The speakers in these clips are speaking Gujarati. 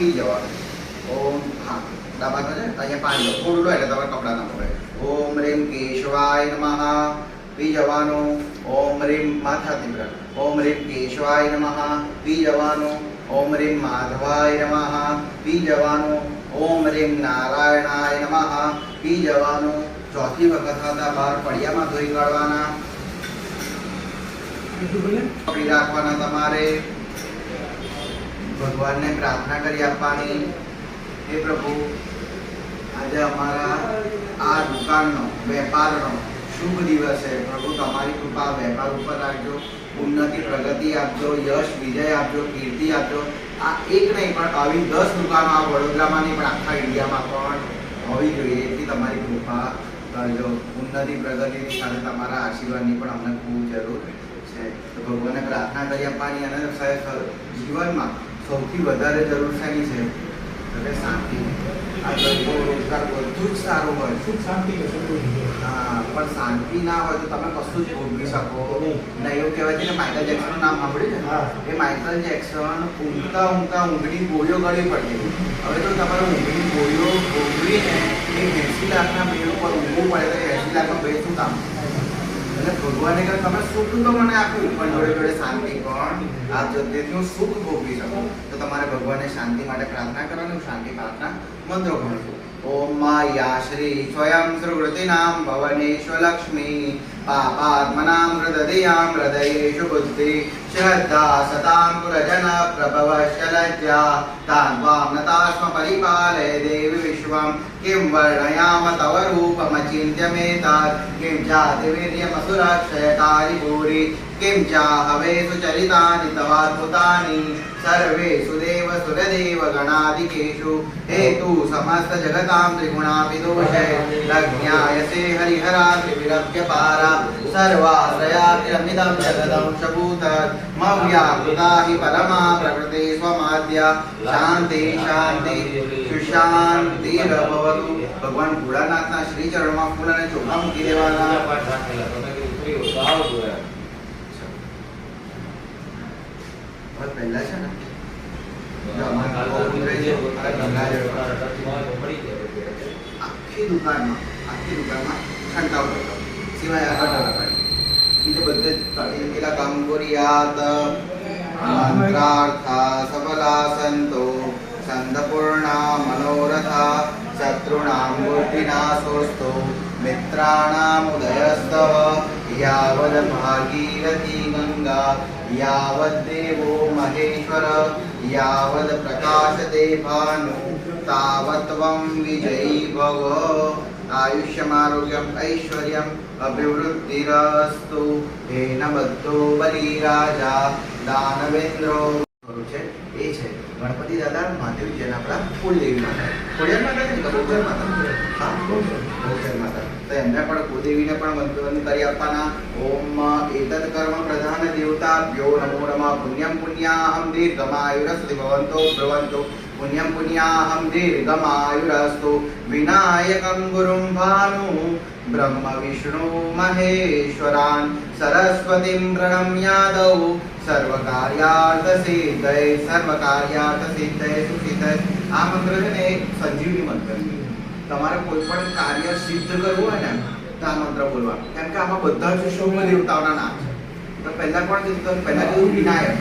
વખત જવાનું ઓમ હા. ડાબા કરે અહીંયા પાણી થોડું લો એટલે તમારે કપડાં ના પડે. ઓમ રેમ કેશવાય નમઃ. પી જવાનું. ઓમ રીમ માથા બ્રહ ઓમ રેમ કેશવાય નમઃ. પી જવાનું. ઓમ રીમ માધવાય નમઃ. પી જવાનું. ઓમ રેમ નારાયણાય નમઃ. પી જવાનું. ચોથી વખત હતા બહાર પડિયામાં ધોઈ કાઢવાના. રાખવાના તમારે. ભગવાનને પ્રાર્થના કરી આપવાની. હે પ્રભુ, આજે અમારા આ દુકાનનો, વેપારનો શુભ દિવસ છે. પ્રભુ, તમારી કૃપા વેપાર ઉપર રાખજો, ઉન્નતિ, પ્રગતિ આપજો, યશ, વિજય આપજો, કીર્તિ આપજો. આ એક નહીં, પણ આવી દસ દુકાનો આ વડોદરામાં નહીં, પણ આખા ઇન્ડિયામાં પણ હોવી જોઈએ. એટલી તમારી કૃપા કરજો. ઉન્નતિ પ્રગતિની સાથે તમારા આશીર્વાદની પણ અમને ખૂબ જરૂર છે. તો ભગવાનને પ્રાર્થના કરી આપવાની અને જીવનમાં સૌથી વધારે જરૂર શેની છે. એટલે શાંતિ. આ ધંધો રોજગાર બધું જ સારું હોય. સુખ શાંતિ હા પણ શાંતિ ના હોય તો તમે કશું જ ભોગવી શકો. ને એવું કહેવાય છે કે માઇકલ જેક્સનનું નામ સાંભળ્યું છે. એ માઇકલ જેક્સન ઊંઘતા ઊંઘતા ઊંઘની ગોળીઓ ગળી પડી હવે તો તમારે ઊંઘની ગોળીઓ ભોગવીને એ એસી લાખના બેડ ઉપર ઊંઘવું પડે તો એસી લાખનો બેડ શું કામ? એટલે ભગવાને કહ્યું, તમે સુખ તો મને આપ્યું પણ જોડે જોડે શાંતિ પણ આપજો તેથી હું સુખ ભોગવી શકું. તો તમારે ભગવાનને શાંતિ માટે પ્રાર્થના કરવાની, હું શાંતિ પ્રાર્થના મંત્રો ભણશું ઓમ માયા શ્રી સ્વયં સુહૃતિનામ ભવનેશ્વ લક્ષ્મી, પાપાત્મનામ હૃદયામ હૃદયેષુ બુદ્ધિ श्रद्धा सतां पुरजन प्रभव शलज्या तां त्वां नतास्म परिपालय देवि विश्वं किं वर्णयाम तव रूपमचिन्त्यमेतात् किं जातिवीर्यमसुरक्षयतारि भूरि किं चाहवेषु चरितानि तवाद्भुतानि सर्वेषु देव सुरदेव गणादिकेषु हे तु समस्तजगतां त्रिगुणाभिदोषे लज्ञायसे हरिहरा त्रिभिरव्यपारा सर्वाश्रयाख्यमिदं जगदं शभूतत् हि परमा प्रकृते स्वमाद्या શાંતિ શાંતિ સુશાંતિરભવતુ ભગવાન ભોળાનાથના શ્રી ચરણમાં ફૂલ અને ચોખા મૂકી દેવાના હવે પહેલા છે ને જો અમારે ગોવિંદભાઈ છે, અને ગંગાજળ આખી દુકાનમાં આખી દુકાનમાં છંટકાવ કરતો સિવાય આગળ કાંગોરિયાત મંત્રાર્થા સબલા સંતો સંતપૂર્ણા મનોરથા શત્રુણામ બુદ્ધિનાશોસ્તો મિત્રાણામ ઉદયસ્તવ યાવદ ભાગીરથી ગંગા યાવદ દેવો મહેશ્વર યાવદ પ્રકાશતે ભાનુ તાવત્વમ આરોગ્યમ ઐશ્વર્યમ અભિવૃદ્ધિરસ્તુ હેન બધો બલિરાજા દાનવેન્દ્રો છે એ છે ગણપતિ દાદા મહાદેવ જૈન આપણા કુલદેવી માતા ખોડિયાર માતા છે કે માતા હા બહુચર માતા તો એમને પણ કુલદેવીને પણ વંદન કરી આપવાના ઓમ એતદ કર્મ પ્રધાન દેવતાભ્યો નમો નમઃ પુણ્યમ પુણ્યાહમ દીર્ઘમાયુરસ્તુ ભવંતો ભ્રવન્તો પુણ્યાહમ દીર્ઘમાયુરસ્તુ વિનાયકમ ગુરુમ ભાનુ બ્રહ્મ महेश्वरान् सरस्वतीं प्रणम्यादौ सर्वकार्यार्थसिद्धये सर्वकार्यार्थसिद्धये સુસિદ્ધય આ મંત્ર છે ને સંજીવની મંત્ર તમારે કોઈ પણ કાર્ય સિદ્ધ કરવું હોય ને તો આ મંત્ર બોલવા કેમ કે આમાં બધા જ શુભ દેવતાઓના નામ છે તો પહેલા કોણ કીધું પહેલા કીધું વિનાયક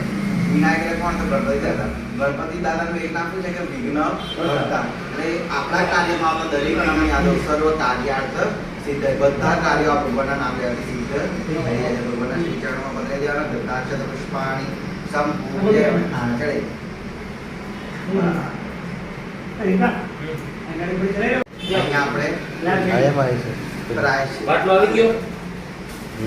વિનાયક કોણ તો ગણપતિ દાદા? ગણપતિ દાદાનું એક નામ છે કે વિઘ્ન હર્તા એટલે આપણા કાર્યમાં આપણે દરેક નામ યાદવ સર્વ કાર્યાર્થ સિદ્ધ બધા કાર્યો આ ભગવાનના નામ લેવાથી સિદ્ધ થઈ જાય છે. ભગવાનના શ્રી ચરણમાં બદલાઈ દેવાના દત્તાક્ષર પુષ્પાણી સંપૂર્ણ ચડે. આપણે પ્રાયશ્ચિત બાટલો આવી ગયો?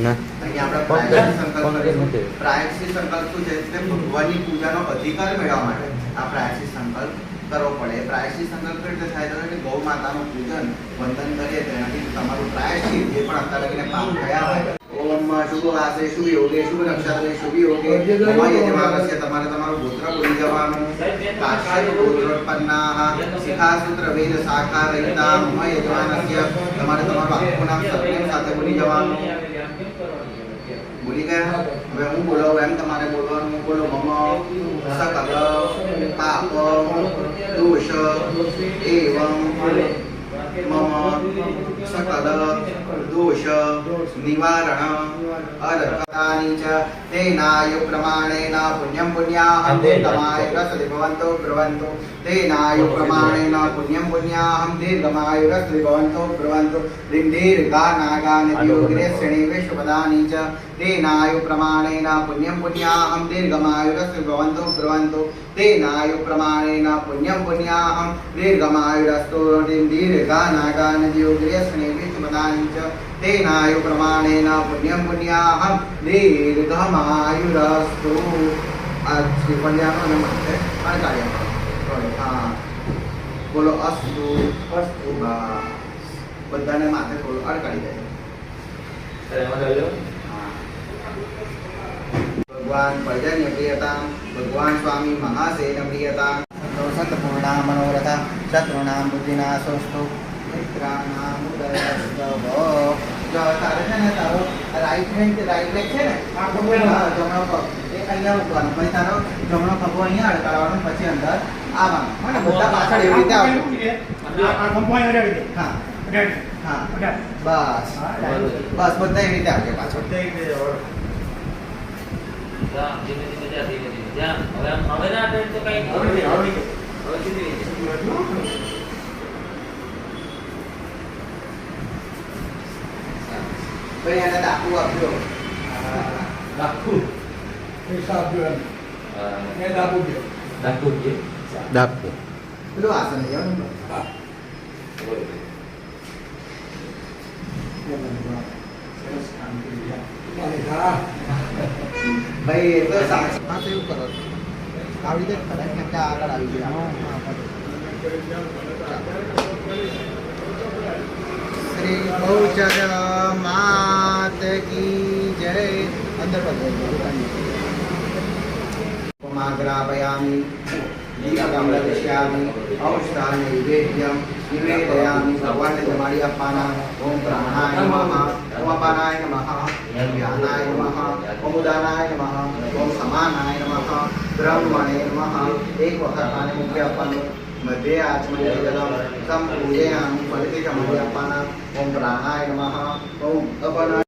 ના. પ્રાયશ્ચિત સંકલ્પ કરી કરીશું. મૂકે. પ્રાયશ્ચિત સંકલ્પ શું છે? એટલે ભગવાનની પૂજાનો અધિકાર મેળવવા માટે આ પ્રાયશ્ચિત સંકલ્પ કરવો પડે. પ્રાયશ્ચિત સંકલ્પ કઈ થાય? તો ગૌ માતાનું પૂજન વંદન કરીએ તેનાથી તમારું પ્રાયશ્ચિત જે પણ અત્યારે લગીને પાપ થયા હોય. ઓમ શુભ વાસે શુભ યોગે શુભ નક્ષત્રે શુભ યોગે મમ યજમાનસ્ય તમારે તમારું ગોત્ર ભૂલી જવાનું. ગોત્ર ગોત્રોત્પન્નાઃ શિખાસૂત્ર વેદ શાખા રહિતા. મમ યજમાનસ્ય તમારે તમારું આખું નામ સત્યમ સાથે બોલી જવાનું. ભૂલી ગયા હવે હું બોલો એમ તમારે બોલવાનું હું બોલો મમ સકલ પાપ દોષ એવં મમ સકલ દોષ નિવારણ અર્હતાની ચ તેનાયુ પ્રમાણેન પુણ્યમ પુણ્યાહમ દીર્ઘમાય રસતિ ભવન્તો બ્રુવન્તો તેનાયુ પ્રમાણેન પુણ્યમ પુણ્યાહમ દીર્ઘમાય રસતિ ભવન્તો બ્રુવન્તો રીમ દીર્ઘા નાગાનદ્યોગ્રે શ્રેણી વિશ્વપદાની ચ તેનાયુ પ્રમાણેન પુણ્યમ પુણ્યાહમ દીર્ઘમાય રસતિ ભવન્તો બ્રુવન્તો તેનાયુ પ્રમાણેન પુણ્યમ પુણ્યાહમ દીર્ઘમાયુરસ્તુ રીમ દીર્ઘા तेनायु प्रमाणेन पुण्यं पुण्याहं दीर्घमायुरस्तु માટે હા બોલો અસ્તુ અસ્તુ બસ બધાને માથે થોડું અડકાડી જાય. ભગવાન પર્જન્ય પ્રિયતા ભગવાન સ્વામી મહાસેન પ્રિયતા સંતપૂર્ણા મનોરથા શત્રુનામ બુદ્ધિનાશોસ્તુ મિત્રાણામ ઉદયસ્તવ જો તારે છે ને તારો રાઈટ હેન્ડ રાઈટ લેગ છે ને આ ખભો હા, જમણો પગ. એ અહીંયા મૂકવાનો. પછી તારો જમણો ખભો અહીંયા અડકાવવાનો પછી અંદર આવવાનું. અને બધા પાછળ એવી રીતે આવશે. હા. હા. બસ. હા, બસ બધા એવી રીતે આવશે પાછળ. બધા એક રીતે વળો. જા, ધીમે ધીમે ધીમે. ધીમે હવે હવે ના તો કંઈ હવે હવે નહીં. હવે સીધી રીતે. ભાઈ એને ડાકુ આપ્યો ડાકુ. પૈસા આપ્યો એમ. હા. એ ડાકુ ગયો. જ છે. ડાકુ પેલું આસન લેવાનું હા. ગયા. ભાઈ એ તો હા તો એવું કરો આવી રીતે ખરા કેમ કે આગળ આવી ગયા શ્રી બહુચર માત કી જય અંદર માગ્રાપયામિ દીપકમ લક્ષ્યામિ ઔષધાન નૈવેદ્યમ નિવેદયામિ ભગવાનને જમાડી આપવાના ઓમ પ્રાણાય નમઃ ઓમ અપાનાય નમઃ ઓમ વ્યાનાય નમઃ ઓમ ઉદાનાય નમઃ ઓમ સમાનાય નમઃ બ્રહ્મણે નમઃ એક વખત આને મૂકી આપવાનું મધ્ય આચમન જલમ સંપૂજયામિ ફરીથી જમાડી આપવાના ઓમ પ્રાણાય નમઃ ઓમ અપાનાય